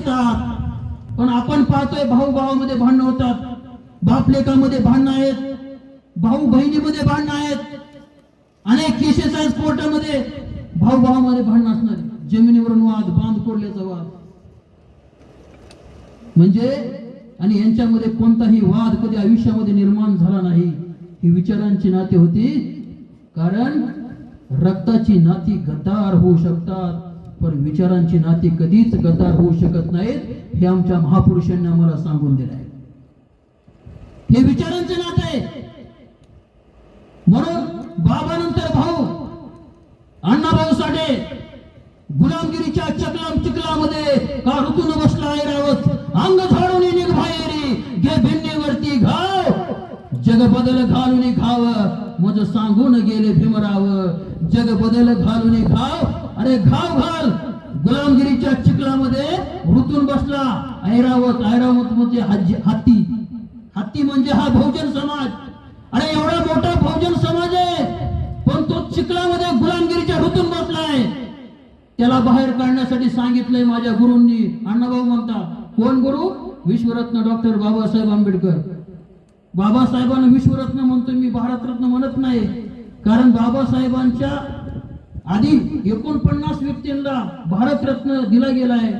असतात पण आपण पाहतोय भाऊ भावामध्ये भांडण होतात. बापलेकामध्ये भांडणं आहेत. भाऊ बहिणीमध्ये भांडणं आहेत. अनेक केसेस आहेत कोर्टामध्ये. भाऊ भावामध्ये भांडणं असणार जमिनीवरून वाद बांध कोडल्याचा वाद. म्हणजे? आणि यांच्यामध्ये कोणताही वाद कधी आयुष्यामध्ये निर्माण झाला नाही ही विचारांची नाती होती. कारण रक्ताची नाती गद्दार होऊ शकतात. पण विचारांची नाती कधीच गद्दार होऊ शकत नाहीत हे आमच्या महापुरुषांनी आम्हाला सांगून दिलं आहे. हे विचारांचे नाते आहे म्हणून बाबानंतर भाऊ अण्णाभाऊ साठे गुलामगिरीच्या चकलाम चिकलामध्ये का ऋतून बसला आहे रावत? अंग झाडून निघ बाहेरी घे भिन्नेवरती घाव. जग बदल घालून घाव. मज सांगून गेले भीमराव. जग बदल घालून घाव. अरे घाव घाल. गुलामगिरीच्या चिखलामध्ये ऋतून बसला. ऐरावत ऐरावत म्हणजे हत्ती हत्ती म्हणजे हा बहुजन समाज. अरे एवढा मोठा बहुजन समाज आहे. पण तो चिखलामध्ये गुलामगिरीच्या ऋतून बसलाय. त्याला बाहेर काढण्यासाठी सांगितलंय माझ्या गुरूंनी. अण्णाभाऊ म्हणता कोण गुरु? विश्वरत्न डॉक्टर बाबासाहेब आंबेडकर. बाबासाहेबांना विश्वरत्न म्हणतो मी भारतरत्न म्हणत नाही. कारण बाबासाहेबांच्या आधी एकोणपन्नास व्यक्तींना भारतरत्न दिला गेलाय.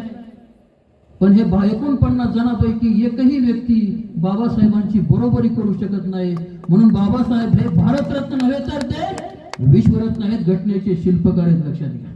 पण हे एकोणपन्नास जणांपैकी एकही व्यक्ती बाबासाहेबांची बरोबरी करू शकत नाही. म्हणून बाबासाहेब हे भारतरत्न नव्हे तर ते विश्वरत्न आहेत घटनेचे शिल्पकार आहेत लक्षात घ्या.